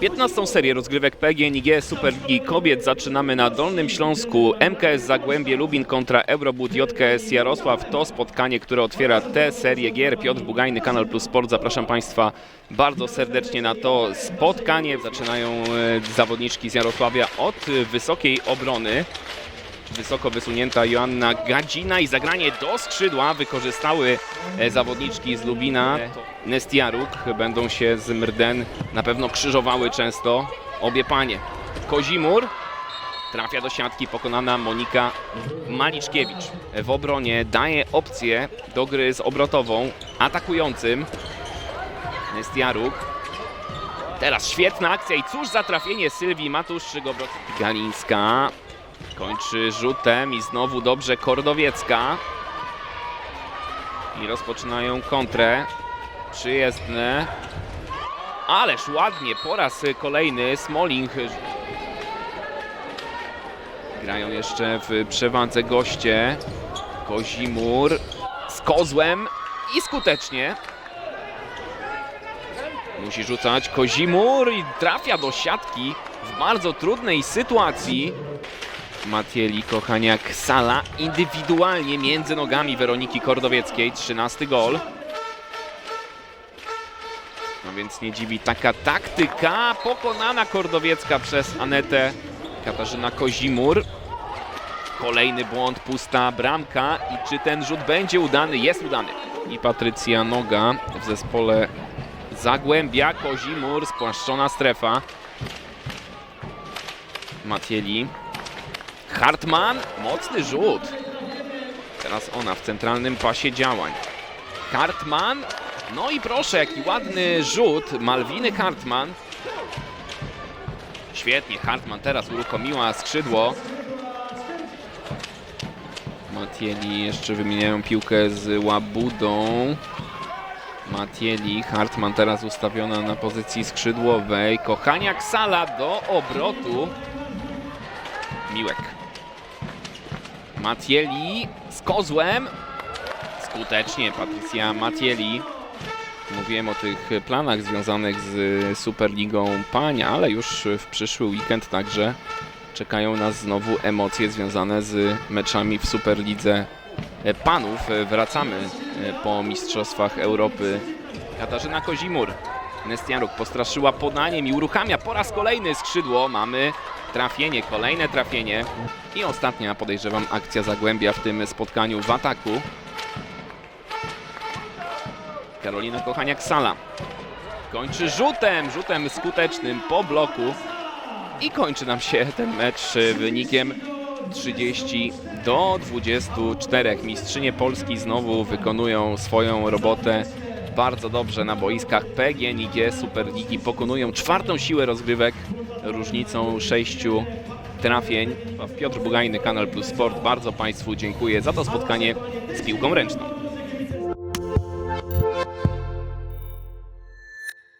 15. serię rozgrywek PGNiG Superligi Kobiet zaczynamy na Dolnym Śląsku. MKS Zagłębie Lubin kontra Eurobud JKS Jarosław. To spotkanie, które otwiera tę serię gier. Piotr Bugajny, Kanal Plus Sport. Zapraszam Państwa bardzo serdecznie na to spotkanie. Zaczynają e, zawodniczki z Jarosławia od wysokiej obrony. Wysoko wysunięta Joanna Gadzina i zagranie do skrzydła wykorzystały e, zawodniczki z Lubina. Nestiaruk będą się z Mrden na pewno krzyżowały często obie panie. Kozimur trafia do siatki, pokonana Monika Maliczkiewicz. W obronie daje opcję do gry z obrotową atakującym. Nestiaruk. Teraz świetna akcja i cóż za trafienie Sylwii Matusz-Gobrowskiej. Galińska Kończy rzutem i znowu dobrze Kordowiecka. I rozpoczynają kontrę. Przyjezdne. Ależ ładnie po raz kolejny Smoling. Grają jeszcze w przewadze goście. Kozimur z kozłem i skutecznie. Musi rzucać Kozimur i trafia do siatki w bardzo trudnej sytuacji. Matieli Kochaniak Sala indywidualnie między nogami Weroniki Kordowieckiej. 13 gol. No więc nie dziwi taka taktyka. Pokonana Kordowiecka przez Anetę Katarzyna Kozimur. Kolejny błąd, pusta bramka. I czy ten rzut będzie udany? Jest udany. I Patrycja Noga w zespole Zagłębia. Kozimur, spłaszczona strefa. Matieli Hartman, mocny rzut. Teraz ona w centralnym pasie działań. Hartman, no i proszę, jaki ładny rzut Malwiny Hartman. Świetnie, Hartman teraz uruchomiła skrzydło. Matieli jeszcze wymieniają piłkę z Łabudą. Matieli, Hartman teraz ustawiona na pozycji skrzydłowej. Kochaniak Sala do obrotu. Miłek. Matieli z kozłem. Skutecznie Patrycja Matieli. Mówiłem o tych planach związanych z Superligą Pań, ale już w przyszły weekend także czekają nas znowu emocje związane z meczami w Superlidze Panów. Wracamy po Mistrzostwach Europy. Katarzyna Kozimur. Nestiaruk postraszyła podaniem i uruchamia po raz kolejny skrzydło. Mamy trafienie, kolejne trafienie. I ostatnia, podejrzewam, akcja Zagłębia w tym spotkaniu w ataku. Karolina Kochaniak-Sala kończy rzutem, rzutem skutecznym po bloku. I kończy nam się ten mecz wynikiem 30 do 24. Mistrzynie Polski znowu wykonują swoją robotę bardzo dobrze na boiskach PGNiG Superligi. Pokonują czwartą siłę rozgrywek różnicą sześciu trafień. Piotr Bugajny, Kanal Plus Sport. Bardzo Państwu dziękuję za to spotkanie z piłką ręczną.